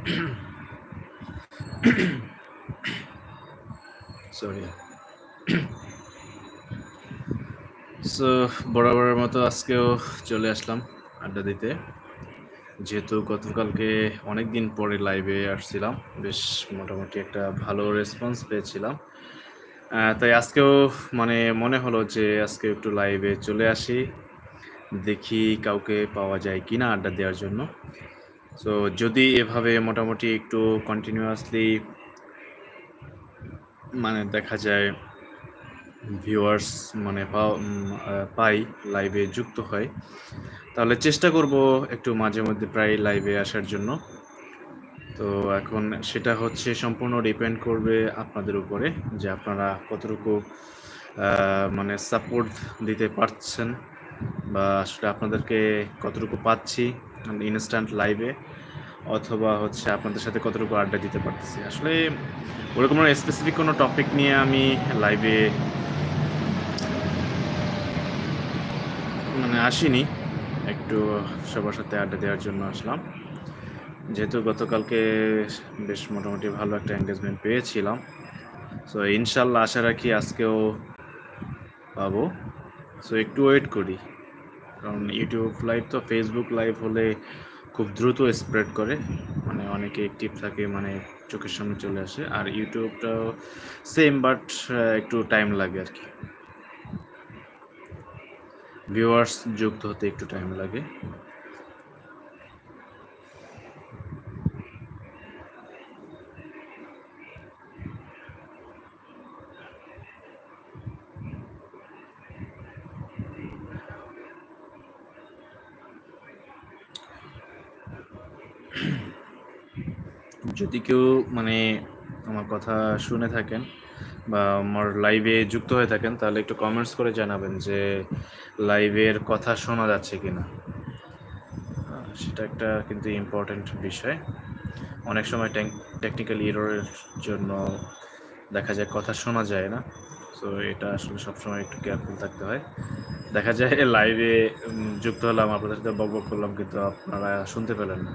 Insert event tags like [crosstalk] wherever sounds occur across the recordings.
[coughs] Sorry so [coughs] বরাবরের মতো আজকেও চলে আসলাম আড্ডা দিতে। যেহেতু গতকালকে অনেক দিন পরে লাইভে আসছিলাম, বেশ মোটামুটি একটা ভালো রেসপন্স পেয়েছিলাম। তাই আজকেও মানে মনে হলো যে আজকে একটু লাইভে চলে আসি, দেখি কাউকে পাওয়া যায় কিনা আড্ডা দেওয়ার জন্য। সো যদি এভাবে মোটামুটি একটু কন্টিনিউয়াসলি মানে দেখা যায় ভিউয়ার্স মানে পাই লাইভে যুক্ত হয়, তাহলে চেষ্টা করব একটু মাঝে মধ্যে প্রায় লাইভে আসার জন্য। তো এখন সেটা হচ্ছে সম্পূর্ণ ডিপেন্ড করবে আপনাদের উপরে যে আপনারা কতটুকু মানে সাপোর্ট দিতে পারছেন বা আসলে আপনাদেরকে কতটুকু পাচ্ছি। ইনস্ট্যান্ট লাইভে অথবা হচ্ছে আপনাদের সাথে কতটুকু আড্ডা দিতে পারতেছি। আসলে ওরকম স্পেসিফিক কোনো টপিক নিয়ে আমি লাইভে মানে আসিনি। একটু সবার সাথে আড্ডা দেওয়ার জন্য আসলাম। যেহেতু গতকালকে বেশ মোটামুটি ভালো একটা এঙ্গেজমেন্ট পেয়েছিলাম। সো ইনশাল্লাহ আশা রাখি আজকেও পাবো। সো একটু ওয়েট করি। কারণ ইউটিউব লাইভ তো ফেসবুক লাইভ হলে খুব দ্রুত স্প্রেড করে মানে অনেকে অ্যাক্টিভ থাকে মানে চোখের সামনে চলে আসে। আর ইউটিউবটাও সেম বাট একটু টাইম লাগে আর কি। ভিউয়ার্স যুক্ত হতে একটু টাইম লাগে। যদি কেউ মানে আমার কথা শুনে থাকেন বা আমার লাইভে যুক্ত হয়ে থাকেন, তাহলে একটু কমেন্টস করে জানাবেন যে লাইভের কথা শোনা যাচ্ছে কি না সেটা একটা কিন্তু ইম্পর্ট্যান্ট বিষয়। অনেক সময় টেকনিক্যাল ইরোরের জন্য দেখা যায় কথা শোনা যায় না। তো এটা আসলে সবসময় একটু কেয়ারফুল থাকতে হয়। দেখা যায় লাইভে যুক্ত হলাম, আপনাদের সাথে বক করলাম, কিন্তু আপনারা শুনতে পেলেন না।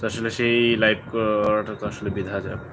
তো আসলে সেই লাইভ করাটা তো আসলে বিধা যাবে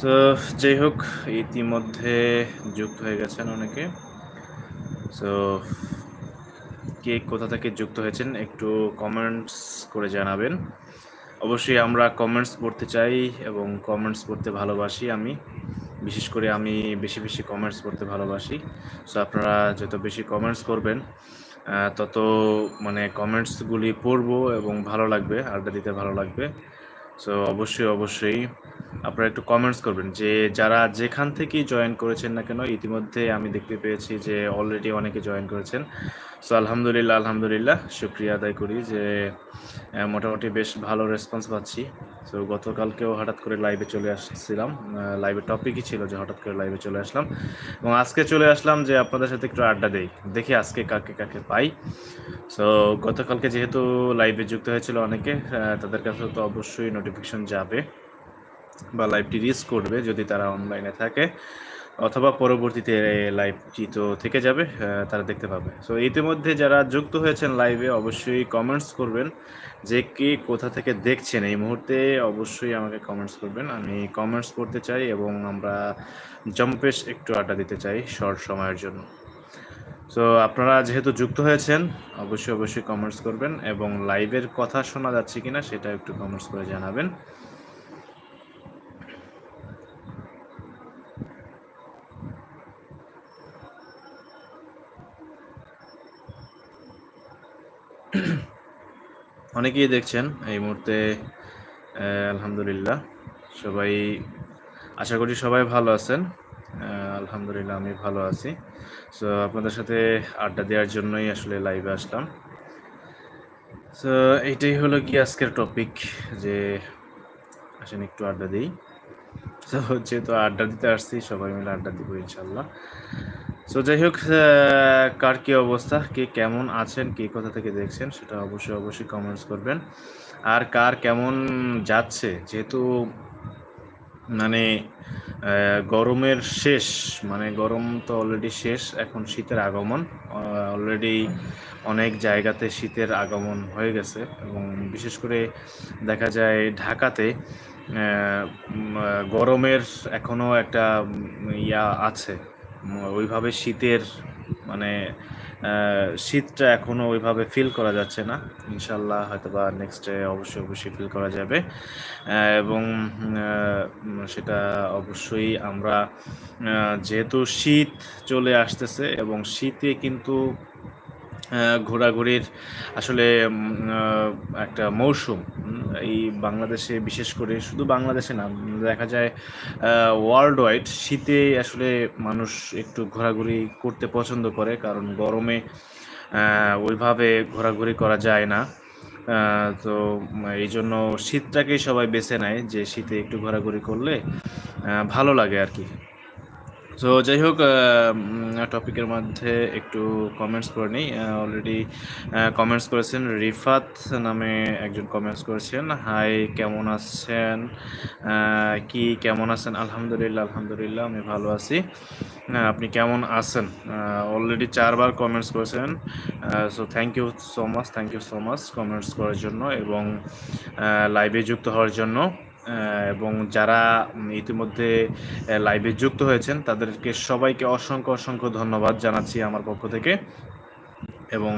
সো যাই হোক, ইতিমধ্যে যুক্ত হয়ে গেছেন অনেকে। সো কে কোথা থেকে যুক্ত হয়েছেন একটু কমেন্টস করে জানাবেন। অবশ্যই আমরা কমেন্টস পড়তে চাই এবং কমেন্টস পড়তে ভালোবাসি আমি। বিশেষ করে আমি বেশি বেশি কমেন্টস পড়তে ভালোবাসি। সো আপনারা যত বেশি কমেন্টস করবেন তত মানে কমেন্টসগুলি পড়ব এবং ভালো লাগবে, আড্ডা দিতে ভালো লাগবে। সো অবশ্যই অবশ্যই আপনারা একটু কমেন্টস করবেন যে যারা যেখান থেকেই জয়েন করেছেন না কেন, ইতিমধ্যে আমি দেখতে পেয়েছি যে অলরেডি অনেকে জয়েন করেছেন। সো আলহামদুলিল্লাহ আলহামদুলিল্লাহ, শুক্রিয়া আদায় করি যে মোটামুটি বেশ ভালো রেসপন্স পাচ্ছি। সো গতকালকেও হঠাৎ করে লাইভে চলে আসছিলাম। লাইভের টপিকই ছিল যে হঠাৎ করে লাইভে চলে আসলাম। এবং আজকে চলে আসলাম যে আপনাদের সাথে একটু আড্ডা দেই, দেখি আজকে কাকে কাকে পাই। সো গতকালকে যেহেতু লাইভে যুক্ত হয়েছিল অনেকে তাদের কাছে তো অবশ্যই নোটিফিকেশন যাবে। বা লাইভটি রিস করবে যদি তারা অনলাইনে থাকে, অথবা পরবর্তীতে লাইভটি তো থেকে যাবে তারা দেখতে পাবে। সো ইতিমধ্যে যারা যুক্ত হয়েছেন লাইভে অবশ্যই কমেন্টস করবেন যে কে কোথা থেকে দেখছেন। এই মুহূর্তে অবশ্যই আমাকে কমেন্টস করবেন। আমি কমেন্টস করতে চাই এবং আমরা জম্পেশ একটু আড্ডা দিতে চাই শর্ট সময়ের জন্য। সো আপনারা যেহেতু যুক্ত হয়েছেন, অবশ্যই অবশ্যই কমেন্টস করবেন এবং লাইভের কথা শোনা যাচ্ছে কিনা সেটা একটু কমেন্টস করে জানাবেন। অনেকেই দেখছেন এই মুহূর্তে আলহামদুলিল্লাহ, সবাই, আশা করি সবাই ভালো আছেন। আলহামদুলিল্লাহ, আমি ভালো আছি। সো আপনাদের সাথে আড্ডা দেওয়ার জন্যই আসলে লাইভে আসলাম। সো এইটাই হলো কি আজকের টপিক যে, আসেন একটু আড্ডা দিই। তো যেহেতু আড্ডা দিতে আসছি, সবাই মিলে আড্ডা দিব ইনশাল্লাহ সো যাই হোক কার কি অবস্থা? কে কেমন আছেন? কে কোথা থেকে দেখছেন? সেটা অবশ্যই অবশ্যই কমেন্টস করবেন। আর কার কেমন যাচ্ছে? যেহেতু মানে গরমের শেষ মানে গরম তো অলরেডি শেষ, এখন শীতের আগমন। অলরেডি অনেক জায়গাতে শীতের আগমন হয়ে গেছে এবং বিশেষ করে দেখা যায় ঢাকাতে গরমের এখনও একটা ইয়া আছে। ওইভাবে শীতের মানে শীতটা এখনও ওইভাবে ফিল করা যাচ্ছে না। ইনশাল্লাহ হয়তো বা নেক্সটে অবশ্যই অবশ্যই ফিল করা যাবে। এবং সেটা অবশ্যই আমরা যেহেতু শীত চলে আসতেছে এবং শীতে কিন্তু ঘোরাঘুরির আসলে একটা মৌসুম এই বাংলাদেশে বিশেষ করে শুধু বাংলাদেশে না, দেখা যায় ওয়ার্ল্ড ওয়াইড শীতে আসলে মানুষ একটু ঘোরাঘুরি করতে পছন্দ করে, কারণ গরমে ওইভাবে ঘোরাঘুরি করা যায় না। তো, এই জন্য শীতটাকেই সবাই বেছে নেয় যে শীতে একটু ঘোরাঘুরি করলে ভালো লাগে আর কি। তো যাই হোক টপিকের মধ্যে একটু কমেন্টস করে নিই। অলরেডি কমেন্টস করেছেন রিফাত নামে একজন কমেন্টস করেছেন। হাই কেমন আছেন? কি কেমন আছেন? আলহামদুলিল্লাহ আলহামদুলিল্লাহ, আমি ভালো আছি। আপনি কেমন আছেন? অলরেডি চারবার কমেন্টস করেছেন। So thank you so much thank you so much comments করার জন্য এবং লাইভে যুক্ত হওয়ার জন্য। এবং যারা ইতিমধ্যে লাইভে যুক্ত হয়েছেন, তাদেরকে সবাইকে অসংখ্য অসংখ্য ধন্যবাদ জানাচ্ছি আমার পক্ষ থেকে। এবং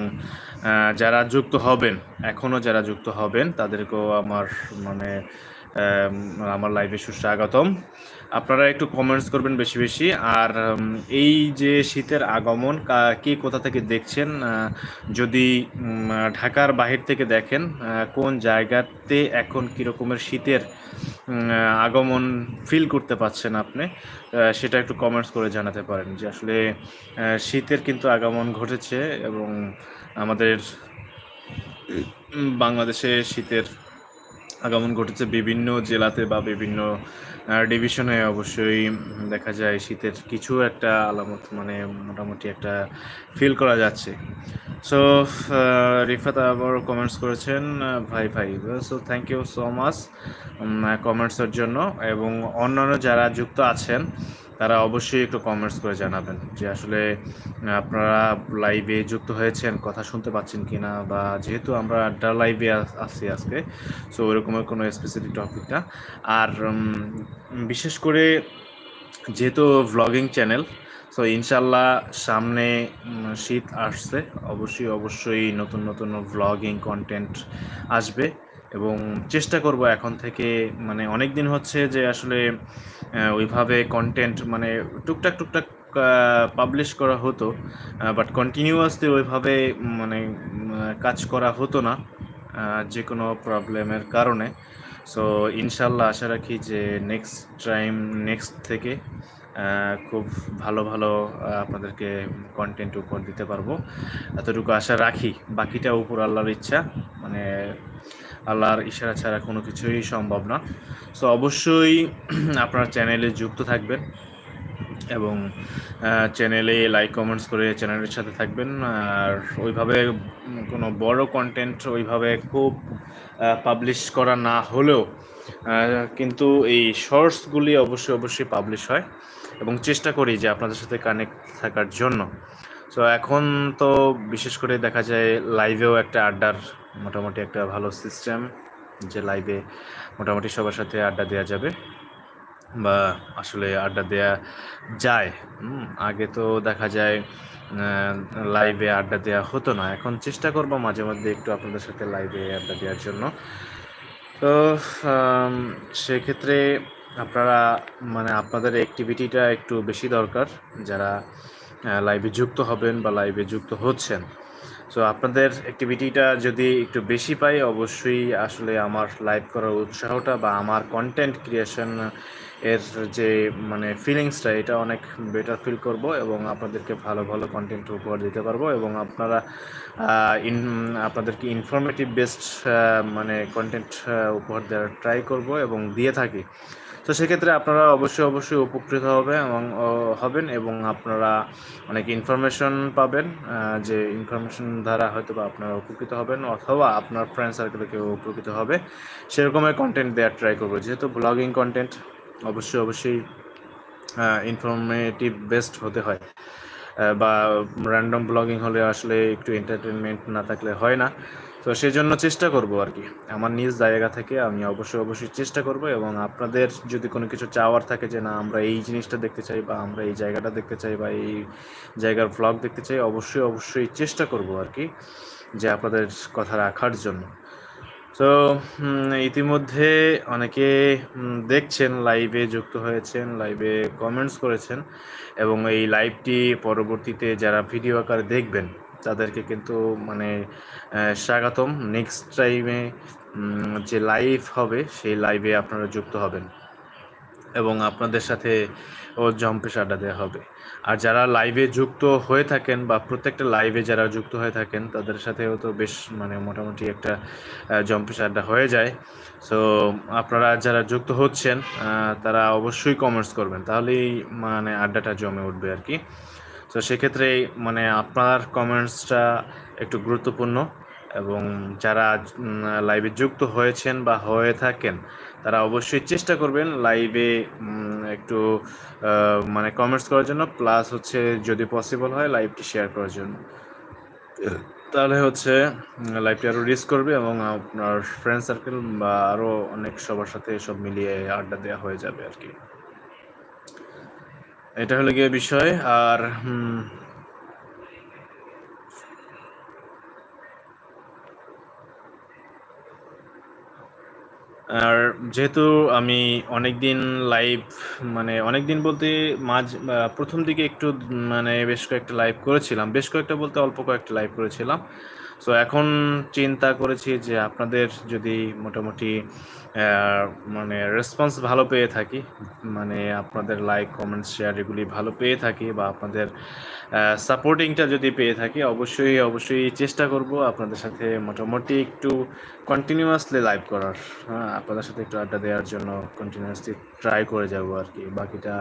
যারা যুক্ত হবেন এখনও যারা যুক্ত হবেন, তাদেরকেও আমার মানে আমার লাইভে সুস্বাগতম। আপনারা একটু কমেন্টস করবেন বেশি বেশি। আর এই যে শীতের আগমন, কে কোথা থেকে দেখছেন? যদি ঢাকার বাহির থেকে দেখেন কোন জায়গাতে এখন কীরকমের শীতের আগমন ফিল করতে পাচ্ছেন আপনি সেটা একটু কমেন্টস করে জানাতে পারেন যে আসলে শীতের কিন্তু আগমন ঘটেছে এবং আমাদের বাংলাদেশে শীতের আগমন ঘটেছে বিভিন্ন জেলাতে বা বিভিন্ন ডিভিশনে অবশ্যই দেখা যায় শীতের কিছু একটা আলামত মানে মোটামুটি একটা ফিল করা যাচ্ছে। সো রিফাত আবার কমেন্টস করেছেন ভাই ভাই so thank you so much কমেন্টসের জন্য এবং অন্যান্য যারা যুক্ত আছেন তারা অবশ্যই একটু কমেন্টস করে জানাবেন যে আসলে আপনারা লাইভে যুক্ত হয়েছেন, কথা শুনতে পাচ্ছেন কি না বা যেহেতু আমরা আড্ডা লাইভে আছি আজকে সো ওইরকমের কোনো স্পেসিফিক টপিক না। আর বিশেষ করে যেহেতু ভ্লগিং চ্যানেল সো ইনশাল্লাহ সামনে শীত আসছে, অবশ্যই অবশ্যই নতুন নতুন ভ্লগিং কন্টেন্ট আসবে। এবং চেষ্টা করব এখন থেকে মানে অনেক দিন হচ্ছে যে আসলে ওইভাবে কন্টেন্ট মানে টুকটাক টুকটাক পাবলিশ করা হতো বাট কন্টিনিউয়াসলি ওইভাবে মানে কাজ করা হতো না যে কোনো প্রবলেমের কারণে। সো ইনশাল্লাহ আশা রাখি যে নেক্সট টাইম নেক্সট থেকে খুব ভালো ভালো আপনাদেরকে কন্টেন্ট উপর দিতে পারব। এতটুকু আশা রাখি, বাকিটা উপর আল্লাহর ইচ্ছা মানে আল্লাহর ইশারা ছাড়া কোনো কিছুই সম্ভব না। সো অবশ্যই [clears throat] আপনার চ্যানেলে যুক্ত থাকবেন এবং চ্যানেলে লাইক কমেন্টস করে চ্যানেলের সাথে থাকবেন। আর ওইভাবে কোনো বড় কন্টেন্ট ওইভাবে খুব পাবলিশ করা না হলেও কিন্তু এই শর্টসগুলি অবশ্যই অবশ্যই পাবলিশ হয় এবং চেষ্টা করি যে আপনাদের সাথে কানেক্ট থাকার জন্য। সো এখন তো বিশেষ করে দেখা যায় লাইভেও একটা আড্ডার মোটামুটি একটা ভালো সিস্টেম যে লাইভে মোটামুটি সবার সাথে আড্ডা দেওয়া যাবে বা আসলে আড্ডা দেয়া যায়। আগে তো দেখা যায় লাইভে আড্ডা দেওয়া হতো না। এখন চেষ্টা করব মাঝে মধ্যে একটু আপনাদের সাথে লাইভে আড্ডা দেওয়ার জন্য। তো সেক্ষেত্রে আপনারা মানে আপনাদের অ্যাক্টিভিটিটা একটু বেশি দরকার। যারা লাইভে যুক্ত হবেন বা লাইভে যুক্ত হচ্ছেন। সো আপনাদের অ্যাক্টিভিটিটা যদি একটু বেশি পাই, অবশ্যই আসলে আমার লাইভ করার উৎসাহটা বা আমার কন্টেন্ট ক্রিয়েশন এর যে মানে ফিলিংসটা এটা অনেক বেটার ফিল করব এবং আপনাদেরকে ভালো ভালো কন্টেন্ট উপহার দিতে পারব এবং আপনারা ইন আপনাদেরকে ইনফরমেটিভ বেসড মানে কন্টেন্ট উপহার দেওয়ার ট্রাই করব এবং দিয়ে থাকি। তো সেক্ষেত্রে আপনারা অবশ্যই অবশ্যই উপকৃত হবে এবং হবেন এবং আপনারা অনেক ইনফরমেশন পাবেন যে ইনফরমেশন দ্বারা হয়তো বা আপনারা উপকৃত হবেন অথবা আপনার ফ্রেন্ড সার্কেলে কেউ উপকৃত হবে। সেরকমের কন্টেন্ট দেওয়ার ট্রাই করব। যেহেতু ব্লগিং কন্টেন্ট অবশ্যই অবশ্যই ইনফরমেটিভ বেস্ট হতে হয়। বা র্যান্ডম ব্লগিং হলে আসলে একটু এন্টারটেনমেন্ট না থাকলে হয় না। তো সেই জন্য চেষ্টা করব আর কি। আমার নিজ জায়গা থেকে আমি অবশ্যই অবশ্যই চেষ্টা করব এবং আপনাদের যদি কোনো কিছু চাওয়ার থাকে যে, না, আমরা এই জিনিসটা দেখতে চাই বা আমরা এই জায়গাটা দেখতে চাই বা এই জায়গার ব্লগ দেখতে চাই, অবশ্যই অবশ্যই চেষ্টা করব আর কি যে আপনাদের কথা রাখার জন্য। তো ইতিমধ্যে অনেকে দেখছেন লাইভে যুক্ত হয়েছেন লাইভে কমেন্টস করেছেন এবং এই লাইভটি পরবর্তীতে যারা ভিডিও আকারে দেখবেন তাদেরকে কিন্তু মানে স্বাগতম। নেক্সট টাইমে যে লাইভ হবে, সেই লাইভে আপনারা যুক্ত হবেন। এবং আপনাদের সাথে ও জম্পেশ আড্ডা দেওয়া হবে। আর যারা লাইভে যুক্ত হয়ে থাকেন বা প্রত্যেকটা লাইভে যারা যুক্ত হয়ে থাকেন, তাদের সাথেও তো বেশ মানে মোটামুটি একটা জম্পেশ আড্ডা হয়ে যায়। সো আপনারা যারা যুক্ত হচ্ছেন তারা অবশ্যই কমেন্টস করবেন। তাহলেই মানে আড্ডাটা জমে উঠবে আর কি। তো সেক্ষেত্রে মানে আপনার কমেন্টসটা একটু গুরুত্বপূর্ণ এবং যারা লাইভে যুক্ত হয়েছেন বা হয়ে থাকেন, তারা অবশ্যই চেষ্টা করবেন লাইভে একটু মানে কমেন্টস করার জন্য প্লাস হচ্ছে যদি পসিবল হয় লাইভটি শেয়ার করার জন্য। তাহলে হচ্ছে লাইভটি আরও রিস্ক করবে এবং আপনার ফ্রেন্ড সার্কেল বা আরও অনেক সবার সাথে সব মিলিয়ে আড্ডা দেওয়া হয়ে যাবে আর কি। এটা হলো গিয়ে বিষয়, আর আর যেহেতু আমি অনেক দিন লাইভ মানে অনেক দিন বলতে মাঝ প্রথম দিকে একটু মানে বেশ কয়েকটা লাইভ করেছিলাম। বেশ কয়েকটা বলতে অল্প কয়েকটা লাইভ করেছিলাম। সো এখন চিন্তা করেছি যে আপনাদের যদি মোটামুটি মানে রেসপন্স ভালো পেয়ে থাকি মানে আপনাদের লাইক কমেন্টস শেয়ার এগুলি ভালো পেয়ে থাকি বা আপনাদের সাপোর্টিংটা যদি পেয়ে থাকি, অবশ্যই অবশ্যই চেষ্টা করব আপনাদের সাথে মোটামুটি একটু কন্টিনিউয়াসলি লাইভ করার। হ্যাঁ আপনাদের সাথে একটু আড্ডা দেওয়ার জন্য কন্টিনিউয়াসলি ট্রাই করে যাব আর কি। বাকিটা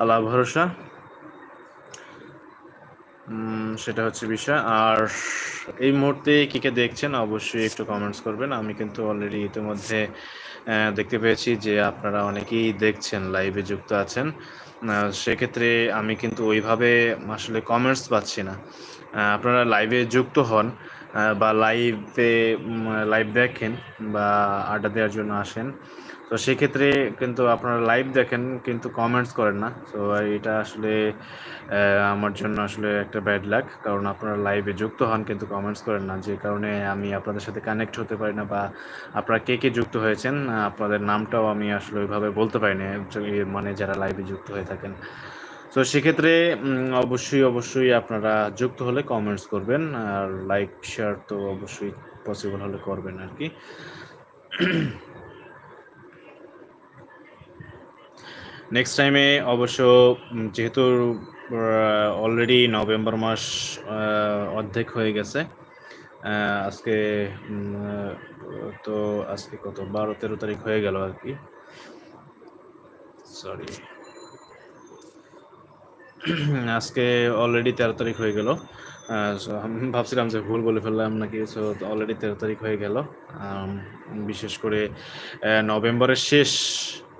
আল্লাহ ভরসা। সেটা হচ্ছে বিষয়। আর এই মুহূর্তে কে কে দেখছেন অবশ্যই একটু কমেন্টস করবেন। আমি কিন্তু অলরেডি ইতিমধ্যে দেখতে পেয়েছি যে আপনারা অনেকেই দেখছেন লাইভে যুক্ত আছেন। সেক্ষেত্রে আমি কিন্তু ওইভাবে আসলে কমেন্টস পাচ্ছি না। আপনারা লাইভে যুক্ত হন বা লাইভে লাইভ দেখেন বা আড্ডা দেওয়ার জন্য আসেন। তো সেক্ষেত্রে কিন্তু আপনারা লাইভ দেখেন, কিন্তু কমেন্টস করেন না। তো এটা আসলে আমার জন্য আসলে একটা ব্যাড লাক কারণ আপনারা লাইভে যুক্ত হন, কিন্তু কমেন্টস করেন না। যে কারণে আমি আপনাদের সাথে কানেক্ট হতে পারি না, বা আপনারা কে কে যুক্ত হয়েছেন, আপনাদের নামটাও আমি আসলে ওইভাবে বলতে পারি না মানে যারা লাইভে যুক্ত হয়ে থাকেন। তো সেক্ষেত্রে অবশ্যই অবশ্যই আপনারা যুক্ত হলে কমেন্টস করবেন, আর লাইক শেয়ার তো অবশ্যই পসিবল হলে করবেন আর কি। নেক্সট টাইমে অবশ্য যেহেতু অলরেডি নভেম্বর মাস অর্ধেক হয়ে গেছে আজকে তো আজকে কত? বারো, তেরো তারিখ হয়ে গেল আর কি। সরি আজকে অলরেডি তেরো তারিখ হয়ে গেল। ভাবছিলাম যে ভুল বলে ফেললাম নাকি সো অলরেডি তেরো তারিখ হয়ে গেল। বিশেষ করে নভেম্বরের শেষ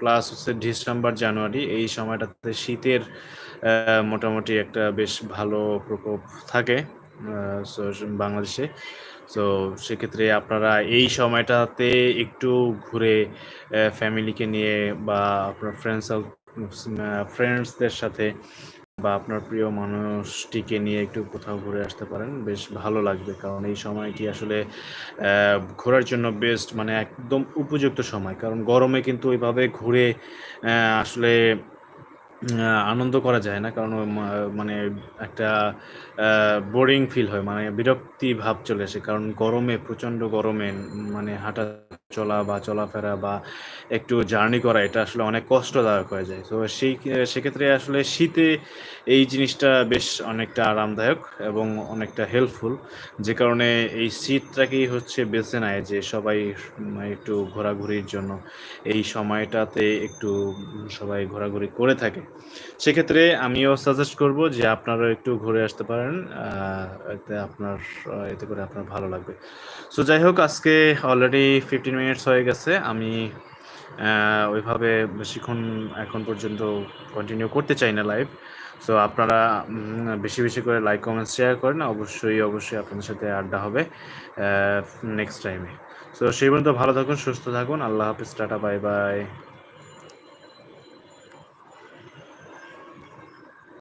প্লাস হচ্ছে ডিসেম্বর জানুয়ারি, এই সময়টাতে শীতের মোটামুটি একটা বেশ ভালো প্রকোপ থাকে বাংলাদেশে। তো সেক্ষেত্রে আপনারা এই সময়টাতে একটু ঘুরে ফ্যামিলিকে নিয়ে বা আপনার ফ্রেন্ডস ফ্রেন্ডসদের সাথে বা আপনার প্রিয় মানুষটিকে নিয়ে একটু কোথাও ঘুরে আসতে পারেন, বেশ ভালো লাগবে। কারণ এই সময়টি আসলে ঘোরার জন্য বেস্ট মানে একদম উপযুক্ত সময়। কারণ গরমে কিন্তু ওইভাবে ঘুরে আসলে আনন্দ করা যায় না। কারণ মানে একটা বোরিং ফিল হয় মানে বিরক্তি ভাব চলে আসে। কারণ গরমে, প্রচণ্ড গরমে মানে হাঁটা চলা বা চলাফেরা বা একটু জার্নি করা, এটা আসলে অনেক কষ্টদায়ক হয়ে যায়। তো সেই সেক্ষেত্রে আসলে শীতে এই জিনিসটা বেশ অনেকটা আরামদায়ক এবং অনেকটা হেল্পফুল যে কারণে এই শীতটাকেই হচ্ছে বেছে নেয় যে সবাই একটু ঘোরাঘুরির জন্য এই সময়টাতে একটু সবাই ঘোরাঘুরি করে থাকে। সেক্ষেত্রে আমিও সাজেস্ট করব যে আপনারা একটু ঘুরে আসতে পারেন এতে আপনার, এতে করে আপনার ভালো লাগবে। সো যাই হোক, আজকে অলরেডি ফিফটিন মিনিটস হয়ে গেছে, আমি ওইভাবে বেশিক্ষণ এখন পর্যন্ত কন্টিনিউ করতে চাই না লাইভ সো আপনারা বেশি বেশি করে লাইক কমেন্টস শেয়ার করেন, অবশ্যই অবশ্যই আপনাদের সাথে আড্ডা হবে নেক্সট টাইমে সো সেই পর্যন্ত ভালো থাকুন, সুস্থ থাকুন, আল্লাহ হাফিজ, টাটা বাই বাই